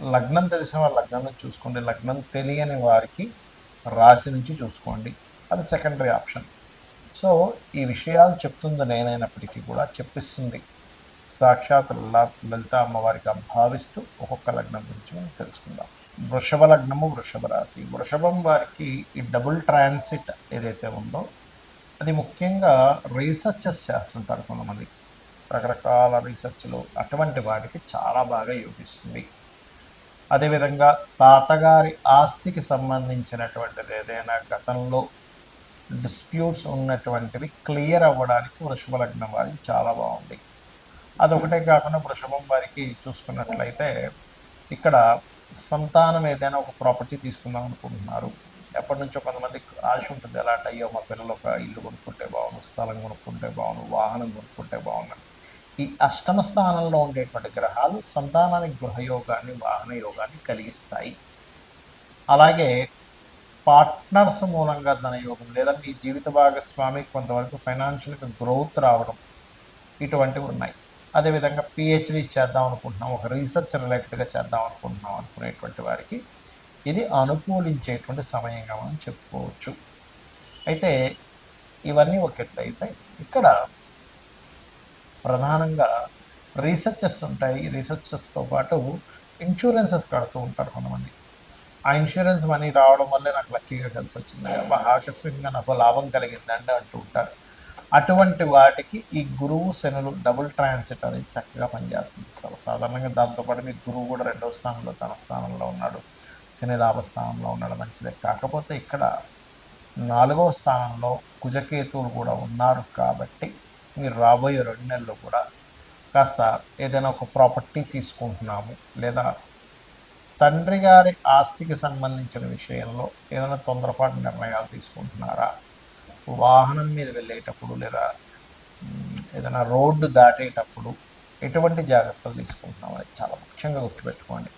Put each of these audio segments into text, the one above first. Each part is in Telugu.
లగ్నం తెలిసిన వారు లగ్నం నుంచి చూసుకోండి. లగ్నం తెలియని వారికి రాశి నుంచి చూసుకోండి. అది సెకండరీ ఆప్షన్ సో ఈ విషయాలు చెప్తుంది నేనైనప్పటికీ కూడా చెప్పిస్తుంది. సాక్షాత్ లలిత అమ్మవారిగా భావిస్తూ ఒక్కొక్క లగ్నం గురించి మనం తెలుసుకుందాం. వృషభ లగ్నము వృషభ రాశి. వృషభం వారికి ఈ డబుల్ ట్రాన్సిట్ ఏదైతే ఉందో అది ముఖ్యంగా రీసెర్చెస్ చేస్తుంటారు కొంతమంది. రకరకాల రీసెర్చ్లు అటువంటి వాటికి చాలా బాగా యోగిస్తుంది. అదేవిధంగా తాతగారి ఆస్తికి సంబంధించినటువంటిది ఏదైనా గతంలో డిస్ప్యూట్స్ ఉన్నటువంటివి క్లియర్ అవ్వడానికి వృషభ లగ్నం వారికి చాలా బాగుంది. అదొకటే కాకుండా వృషభం వారికి చూసుకున్నట్లయితే ఇక్కడ సంతానం ఏదైనా ఒక ప్రాపర్టీ తీసుకుందాం అనుకుంటున్నారు. ఎప్పటి నుంచో కొంతమంది ఆశ ఉంటుంది ఎలా అంటే అయ్యో మా పిల్లలు ఒక ఇల్లు కొనుక్కుంటే బాగుండు స్థలం కొనుక్కుంటే బాగుండు వాహనం కొనుక్కుంటే బాగుండు ఈ అష్టమ స్థానంలో ఉండేటువంటి గ్రహాలు సంతానానికి గృహయోగాన్ని వాహన యోగాన్ని కలిగిస్తాయి. అలాగే పార్ట్నర్స్ మూలంగా ధనయోగం లేదా మీ జీవిత భాగస్వామి కొంతవరకు ఫైనాన్షియల్గా గ్రోత్ రావడం ఇటువంటివి ఉన్నాయి. అదేవిధంగా పిహెచ్డి చేద్దాం అనుకుంటున్నాం ఒక రీసెర్చ్ రిలేటెడ్గా చేద్దాం అనుకుంటున్నాం అనుకునేటువంటి వారికి ఇది అనుకూలించేటువంటి సమయంగా మనం చెప్పుకోవచ్చు. అయితే ఇవన్నీ ఒక ఎత్తు అయితే ఇక్కడ ప్రధానంగా రీసెర్చెస్ ఉంటాయి. రీసెర్చెస్తో పాటు ఇన్సూరెన్సెస్ కడుతూ ఉంటారు కొంతమంది. ఆ ఇన్సూరెన్స్ మనీ రావడం వల్లే నాకు లక్కీగా కలిసి వచ్చింది. ఆకస్మికంగా నాకు లాభం కలిగిందండి అంటూ ఉంటారు. అటువంటి వాటికి ఈ గురువు శనులు డబుల్ ట్రాన్సిట్ అనేది చక్కగా పనిచేస్తుంది. అసలు సాధారణంగా దాంతోపాటు మీ గురువు కూడా రెండవ స్థానంలో తన స్థానంలో ఉన్నాడు. శని లాభ స్థానంలో ఉన్నాడు మంచిదే. కాకపోతే ఇక్కడ నాలుగవ స్థానంలో కుజకేతువులు కూడా ఉన్నారు కాబట్టి మీరు రాబోయే రెండు నెలల్లో కూడా కాస్త ఏదైనా ఒక ప్రాపర్టీ తీసుకుంటున్నాము. లేదా తండ్రి గారి ఆస్తికి సంబంధించిన విషయంలో ఏదైనా తొందరపాటు నిర్ణయాలు తీసుకుంటున్నారా? వాహనం మీద వెళ్ళేటప్పుడు లేదా ఏదైనా రోడ్డు దాటేటప్పుడు ఎటువంటి జాగ్రత్తలు తీసుకుంటున్నాం అనేది చాలా ముఖ్యంగా గుర్తుపెట్టుకోండి.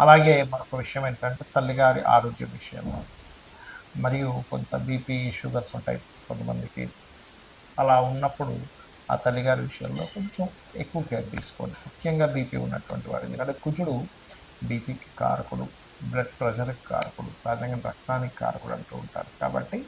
అలాగే మరొక విషయం ఏంటంటే తల్లిగారి ఆరోగ్య విషయంలో. మరియు కొంత బీపీ షుగర్స్ ఉంటాయి కొంతమందికి. అలా ఉన్నప్పుడు ఆ తల్లిగారి విషయంలో కొంచెం ఎక్కువ కేర్ తీసుకోండి. ముఖ్యంగా బీపీ ఉన్నటువంటి వారు. ఎందుకంటే కుజుడు బీపీకి కారకుడు బ్లడ్ ప్రెషర్కి కారకుడు సహజంగా రక్తానికి కారకుడు అంటూ ఉంటారు. కాబట్టి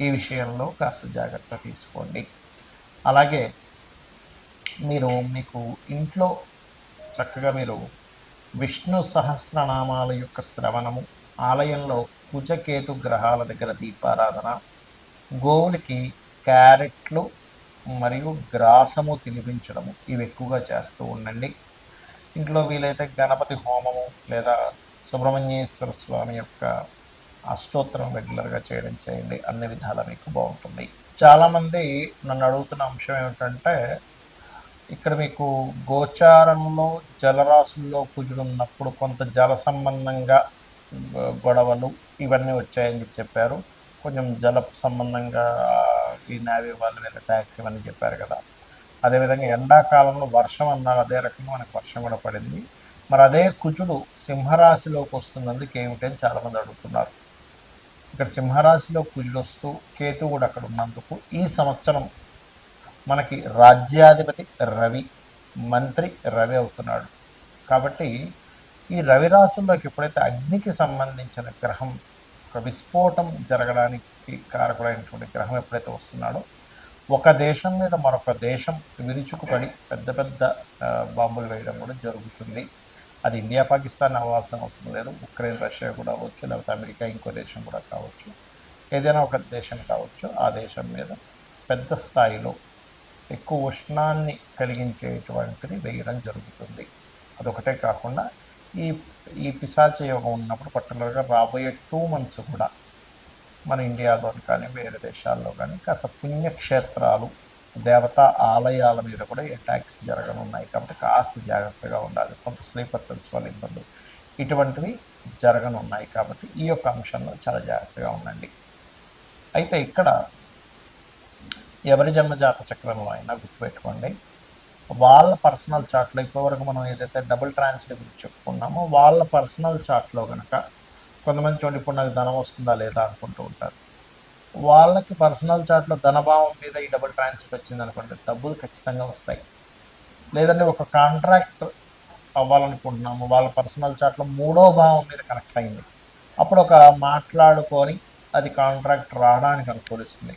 ఈ విషయంలో కాస్త జాగ్రత్త తీసుకోండి. అలాగే మీరు మీకు ఇంట్లో చక్కగా మీరు విష్ణు సహస్రనామాల యొక్క శ్రవణము ఆలయంలో కుజకేతు గ్రహాల దగ్గర దీపారాధన గోవులకి క్యారెట్లు మరియు గ్రాసము తినిపించడము ఇవి ఎక్కువగా చేస్తూ ఉండండి. ఇంట్లో వీలైతే గణపతి హోమము లేదా సుబ్రహ్మణ్యేశ్వర స్వామి యొక్క అష్టోత్తరం రెగ్యులర్గా చేయడం చేయండి. అన్ని విధాలు మీకు బాగుంటుంది. చాలామంది నన్ను అడుగుతున్న అంశం ఏమిటంటే ఇక్కడ మీకు గోచారంలో జలరాశుల్లో కుజుడున్నప్పుడు కొంత జల సంబంధంగా గొడవలు ఇవన్నీ వచ్చాయని చెప్పారు. కొంచెం జల సంబంధంగా ఈ నావీ వాళ్ళు వీళ్ళ ట్యాక్స్ ఇవన్నీ చెప్పారు కదా. అదేవిధంగా ఎండాకాలంలో వర్షం అన్నారు అదే రకంగా మనకు వర్షం కూడా పడింది. మరి అదే కుజుడు సింహరాశిలోకి వస్తున్నందుకు ఏమిటి అని చాలామంది అడుగుతున్నారు. ఇక్కడ సింహరాశిలో కుజుడు వస్తూ కేతు కూడా అక్కడ ఉన్నందుకు ఈ సంవత్సరం మనకి రాజ్యాధిపతి రవి మంత్రి రవి అవుతున్నాడు. కాబట్టి ఈ రవి రాశుల్లోకి ఎప్పుడైతే అగ్నికి సంబంధించిన గ్రహం ఒక విస్ఫోటం జరగడానికి కారకుడైనటువంటి గ్రహం ఎప్పుడైతే వస్తున్నాడో ఒక దేశం మీద మరొక దేశం విరుచుకుపడి పెద్ద పెద్ద బాంబులు వేయడం కూడా జరుగుతుంది. అది ఇండియా పాకిస్తాన్ అవ్వాల్సిన అవసరం లేదు. ఉక్రెయిన్ రష్యా కూడా అవ్వచ్చు లేకపోతే అమెరికా ఇంకో దేశం కూడా కావచ్చు. ఏదైనా ఒక దేశం కావచ్చు. ఆ దేశం మీద పెద్ద స్థాయిలో ఎక్కువ ఉష్ణాన్ని కలిగించేటువంటిది వేయడం జరుగుతుంది. అదొకటే కాకుండా ఈ ఈ పిశాచ యోగం ఉన్నప్పుడు పర్టికులర్గా రాబోయే టూ మంత్స్ కూడా మన ఇండియాలో కానీ వేరే దేశాల్లో కానీ కాస్త పుణ్యక్షేత్రాలు దేవతా ఆలయాల మీద కూడా అటాక్స్ జరగనున్నాయి. కాబట్టి కాస్త జాగ్రత్తగా ఉండాలి. కొంత స్లీపర్ సెల్స్ వల్ల ఇబ్బందులు ఇటువంటివి జరగనున్నాయి. కాబట్టి ఈ యొక్క అంశంలో చాలా జాగ్రత్తగా ఉండండి. అయితే ఇక్కడ ఎవరి జన్మజాత చక్రంలో అయినా గుర్తుపెట్టుకోండి. వాళ్ళ పర్సనల్ చార్ట్లో ఇప్పటివరకు మనం ఏదైతే డబుల్ ట్రాన్స్లేట్ గురించి చెప్పుకున్నామో వాళ్ళ పర్సనల్ చార్ట్లో కనుక కొంతమంది చూడండి ఇప్పుడు నాకు ధనం వస్తుందా లేదా అనుకుంటూ ఉంటారు. వాళ్ళకి పర్సనల్ చార్ట్లో ధనభావం మీద ఈ డబుల్ ట్రాన్స్ఫర్ వచ్చింది అనుకోండి డబ్బులు ఖచ్చితంగా వస్తాయి. లేదంటే ఒక కాంట్రాక్ట్ అవ్వాలనుకుంటున్నాము వాళ్ళ పర్సనల్ చార్ట్లో మూడో భావం మీద కనెక్ట్ అయింది. అప్పుడు ఒక మాట్లాడుకొని అది కాంట్రాక్ట్ రావడానికి అనుకూలిస్తుంది.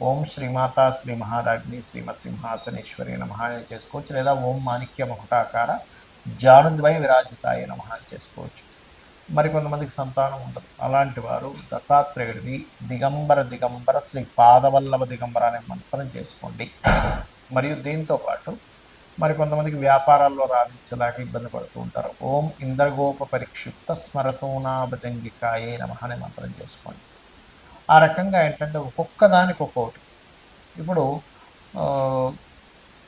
ఓం శ్రీమాత శ్రీ మహారాజ్ని శ్రీమత్ సింహాసనేశ్వరి అని చేసుకోవచ్చు లేదా ఓం మాణిక్య మకుటాకార జానుద్వై విరాజితాయ నమ అని చేసుకోవచ్చు. మరి కొంతమందికి సంతానం ఉండదు. అలాంటి వారు దత్తాత్రేయుడిది దిగంబర దిగంబర శ్రీ పాదవల్లభ దిగంబర అనే మంత్రం చేసుకోండి. మరియు దీంతో పాటు మరికొంతమందికి వ్యాపారాల్లో రాణించలేక ఇబ్బంది పడుతూ ఉంటారు. ఓం ఇంద్రగోప పరిక్షిప్త స్మరతోనాభజంగికాయే నమ అనే మంత్రం చేసుకోండి. ఆ రకంగా ఏంటంటే ఒక్కొక్క దానికి ఒక్కొక్కటి. ఇప్పుడు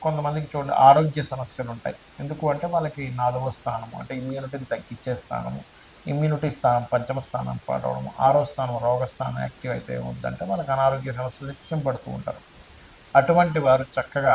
కొంతమందికి చూడండి ఆరోగ్య సమస్యలు ఉంటాయి. ఎందుకు అంటే వాళ్ళకి నాలుగో స్థానము అంటే ఇమ్యూనిటీని తగ్గించే స్థానము ఇమ్యూనిటీ స్థానం పంచమ స్థానం పడవడం ఆరో స్థానం రోగస్థానం యాక్టివ్ అయితే ఉందంటే వాళ్ళకి అనారోగ్య సమస్యలు నిత్యం పడుతూ ఉంటారు. అటువంటి వారు చక్కగా